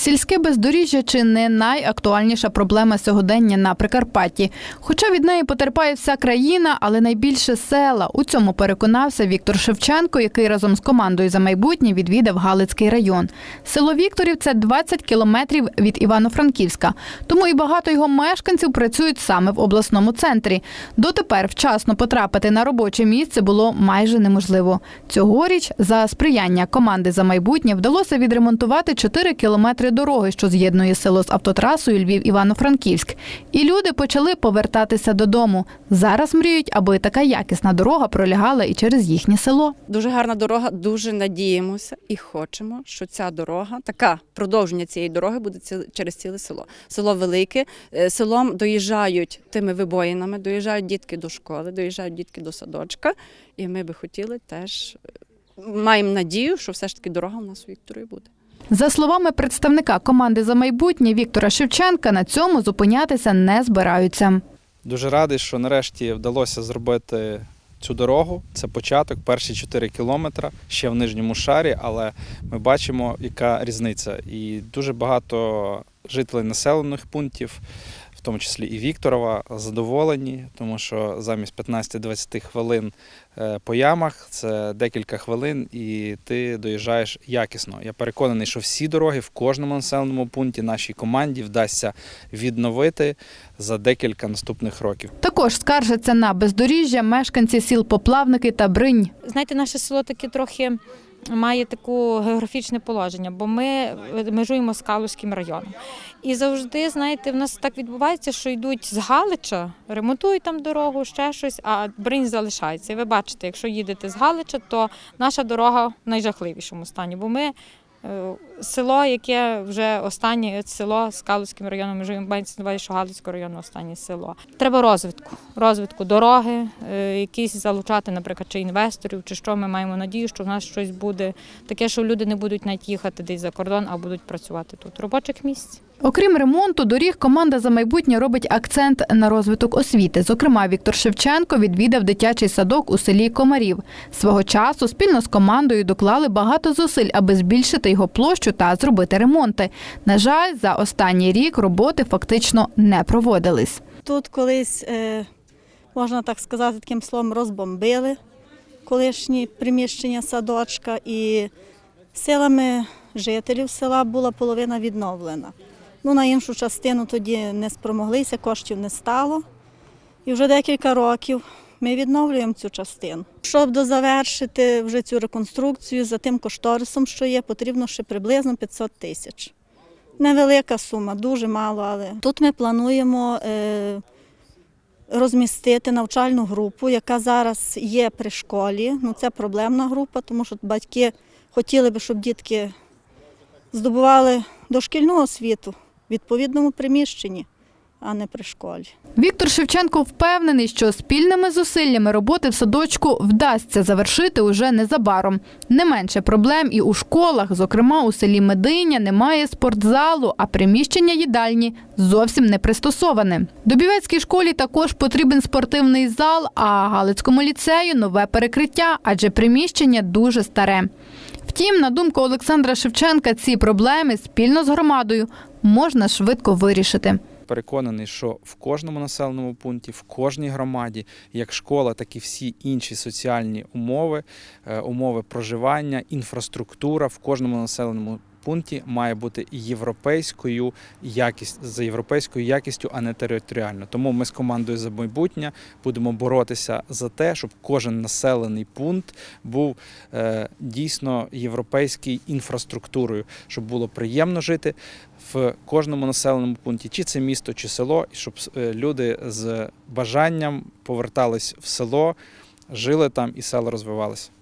Сільське бездоріжжя чи не найактуальніша проблема сьогодення на Прикарпатті. Хоча від неї потерпає вся країна, але найбільше села. У цьому переконався Віктор Шевченко, який разом з командою за майбутнє відвідав Галицький район. Село Вікторів це 20 кілометрів від Івано-Франківська. Тому і багато його мешканців працюють саме в обласному центрі. Дотепер вчасно потрапити на робоче місце було майже неможливо. Цьогоріч за сприяння команди за майбутнє вдалося відремонтувати 4 кілометри дороги, що з'єднує село з автотрасою Львів-Івано-Франківськ. І люди почали повертатися додому. Зараз мріють, аби така якісна дорога пролягала і через їхнє село. Дуже гарна дорога, дуже надіємося і хочемо, що ця дорога, така продовження цієї дороги буде через ціле село. Село велике, е, селом доїжджають тими вибоїнами, доїжджають дітки до школи, доїжджають дітки до садочка. І ми би хотіли теж е, маємо надію, що все ж таки дорога у нас у Вікторії буде. За словами представника команди за майбутнє Віктора Шевченка, на цьому зупинятися не збираються. Дуже радий, що нарешті вдалося зробити цю дорогу. Це початок, перші 4 кілометри ще в нижньому шарі, але ми бачимо, яка різниця. І дуже багато жителів населених пунктів, в тому числі і Вікторова, задоволені, тому що замість 15-20 хвилин е, по ямах це декілька хвилин, і ти доїжджаєш якісно. Я переконаний, що всі дороги в кожному населеному пункті нашій команді вдасться відновити за декілька наступних років. Також скаржаться на бездоріжжя мешканці сіл Поплавники та Бринь. Знаєте, наше село таке трохи має таке географічне положення, бо ми межуємо з Калузьким районом. І завжди, знаєте, в нас так відбувається, що йдуть з Галича, ремонтують там дорогу, ще щось, а бринь залишається. І ви бачите, якщо їдете з Галича, то наша дорога в найжахливішому стані, бо ми. Е, Село, яке вже останнє село з Калузьким районом, ми мається на що Галицького району останнє село. Треба розвитку, розвитку дороги, е, якісь залучати, наприклад, чи інвесторів, чи що. Ми маємо надію, що в нас щось буде таке, що люди не будуть навіть їхати десь за кордон, а будуть працювати тут. Робочих місць. Окрім ремонту доріг, команда за майбутнє робить акцент на розвиток освіти. Зокрема, Віктор Шевченко відвідав дитячий садок у селі Комарів. Свого часу спільно з командою доклали багато зусиль, аби збільшити його площу та зробити ремонти. На жаль, за останній рік роботи фактично не проводились. Тут колись, е, можна так сказати, таким словом, розбомбили колишні приміщення садочка, і силами жителів села була половина відновлена. Ну, на іншу частину тоді не спромоглися, коштів не стало. І вже декілька років ми відновлюємо цю частину. Щоб дозавершити вже цю реконструкцію за тим кошторисом, що є, потрібно ще приблизно 500 тисяч. Невелика сума, дуже мало, але тут ми плануємо е, розмістити навчальну групу, яка зараз є при школі. Ну, це проблемна група, тому що батьки хотіли би, щоб дітки здобували дошкільну освіту відповідному приміщенні, а не при школі. Віктор Шевченко впевнений, що спільними зусиллями роботи в садочку вдасться завершити уже незабаром. Не менше проблем і у школах, зокрема у селі Мединя, немає спортзалу, а приміщення їдальні зовсім не пристосоване. Добівецькій школі також потрібен спортивний зал, а Галицькому ліцею нове перекриття, адже приміщення дуже старе. Втім, на думку Олександра Шевченка, ці проблеми спільно з громадою можна швидко вирішити. Переконаний, що в кожному населеному пункті, в кожній громаді, як школа, так і всі інші соціальні умови, е, умови проживання, інфраструктура в кожному населеному пункті має бути європейською якість за європейською якістю, а не територіально. Тому ми з командою за майбутнє будемо боротися за те, щоб кожен населений пункт був е, дійсно європейською інфраструктурою, щоб було приємно жити в кожному населеному пункті, чи це місто, чи село, і щоб е, люди з бажанням повертались в село, жили там і село розвивалося.